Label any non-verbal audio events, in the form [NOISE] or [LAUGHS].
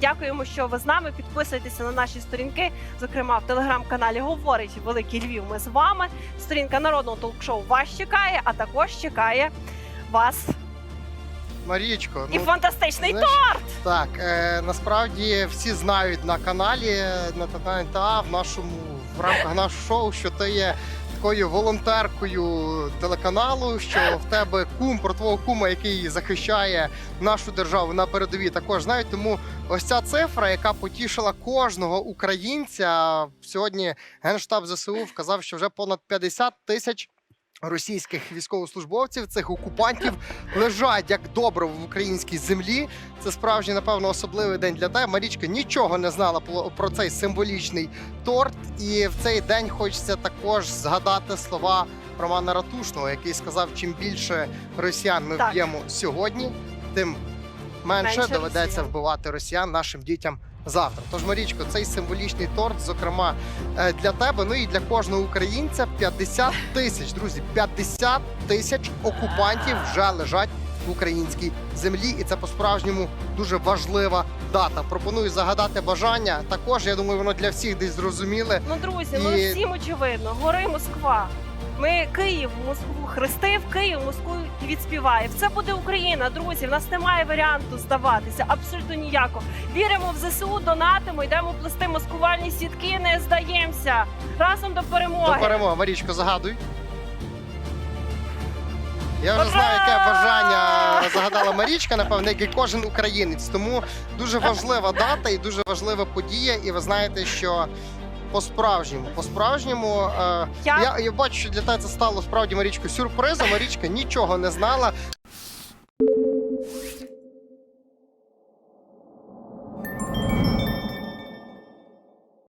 Дякуємо, що ви з нами. Підписуйтеся на наші сторінки. Зокрема, в телеграм-каналі Говорить Великий Львів. Ми з вами. Сторінка народного толк-шоу вас чекає, а також чекає вас Марічко, і ну, фантастичний знаєш, торт. так, е, насправді всі знають на каналі на ТНТА в нашому в рамках нашого шоу, що ти є такою волонтеркою телеканалу, що в тебе кум про твого кума, який захищає нашу державу на передовій, також знають. Тому ось ця цифра, яка потішила кожного українця. Сьогодні генштаб ЗСУ вказав, що вже понад 50 тисяч. Російських військовослужбовців цих окупантів [LAUGHS] лежать як добре в українській землі. Це справжній, напевно, особливий день для тебе. Марічка нічого не знала про- про цей символічний торт. І в цей день хочеться також згадати слова Романа Ратушного, який сказав: чим більше росіян ми вб'ємо сьогодні, тим менше, Менше доведеться росіян. вбивати росіян нашим дітям. Завтра, тож Марічко, цей символічний торт, зокрема е, для тебе, ну і для кожного українця 50 тисяч, друзі, 50 тисяч окупантів вже лежать в українській землі, і це по-справжньому дуже важлива дата. Пропоную загадати бажання. Також я думаю, воно для всіх десь зрозуміле. Ну, друзі, ну всім очевидно. Гори Москва. Ми Київ, Москву хрестив, Київ, Москву і відспіває. Це буде Україна, друзі. В нас немає варіанту здаватися, абсолютно ніяко. Віримо в ЗСУ, донатимо, йдемо плести маскувальні сітки, не здаємося. Разом до перемоги. До перемоги, Марічко, загадуй. Я вже Ура! знаю, яке загадала Марічка, напевно, як і кожен українець. Тому дуже важлива дата і дуже важлива подія. І ви знаєте, що по-справжньому, по-справжньому, е, Я- я, я бачу, що для тебе це стало справді Марічко сюрпризом. Марічка нічого не знала.